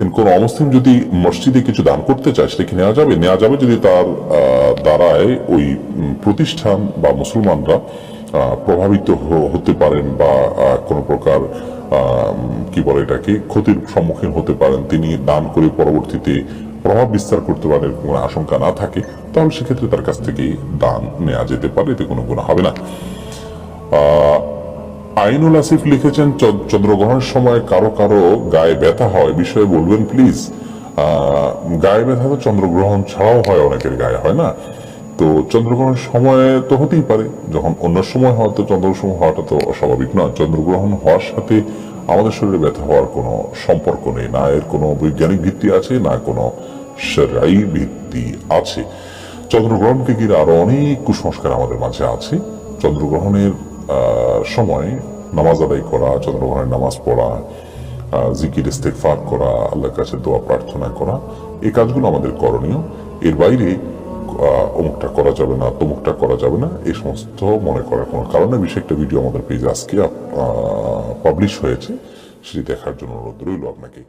কোন অমুসলিম যদি মসজিদে কিছু দান করতে চায়, সেটা কি নেওয়া যাবে? নেওয়া যাবে যদি তার দ্বারায় ওই প্রতিষ্ঠান বা মুসলমানরা প্রভাবিত হতে পারেন বা কোনো প্রকার কি বলে এটাকে, ক্ষতির সম্মুখীন হতে পারেন। তিনি দান করে পরবর্তীতে প্রভাব বিস্তার করতে পারেন, কোনো আশঙ্কা না থাকে, তাহলে সেক্ষেত্রে তার কাছ থেকে দান নেওয়া যেতে পারে, এতে কোনো গুণ হবে না। আইনুল আসিফ লিখেছেন চন্দ্রগ্রহণের সময় কারও কারও গায়ে ব্যথা হয়। বিষয়ে বলবেন, প্লিজ গায়ে ব্যথা তো চন্দ্রগ্রহণ ছাড়াও হয়, অনেকের গায়ে, হয় না? তো চন্দ্রগ্রহণের সময় তো হতেই পারে। যখন অন্য সময় হয়, তো চন্দ্রগ্রহণ হওয়াটা তো অস্বাভাবিক না চন্দ্রগ্রহণ হওয়ার সাথে আমাদের শরীরে ব্যথা হওয়ার কোনো সম্পর্ক নেই, না এর কোনো বৈজ্ঞানিক ভিত্তি আছে, না কোনো সেরাই ভিত্তি আছে। চন্দ্রগ্রহণকে ঘিরে আরও অনেক কুসংস্কার আমাদের মাঝে আছে। চন্দ্রগ্রহণের সময় নামাজ আদায় করা চন্দ্রগ্রহণের নামাজ পড়া জিকির ইস্তেকফার করা, আল্লাহর কাছে দোয়া, প্রার্থনা করা, এই কাজগুলো আমাদের করণীয়। এর বাইরে অমুকটা করা যাবে না, তমুকটা করা যাবে না, এই সমস্ত মনে করার কোনো কারণে বিষয়ে একটা ভিডিও আমাদের পেজে আজকে পাবলিশ হয়েছে। সেটি দেখার জন্য অনুরোধ রইল আপনাকে।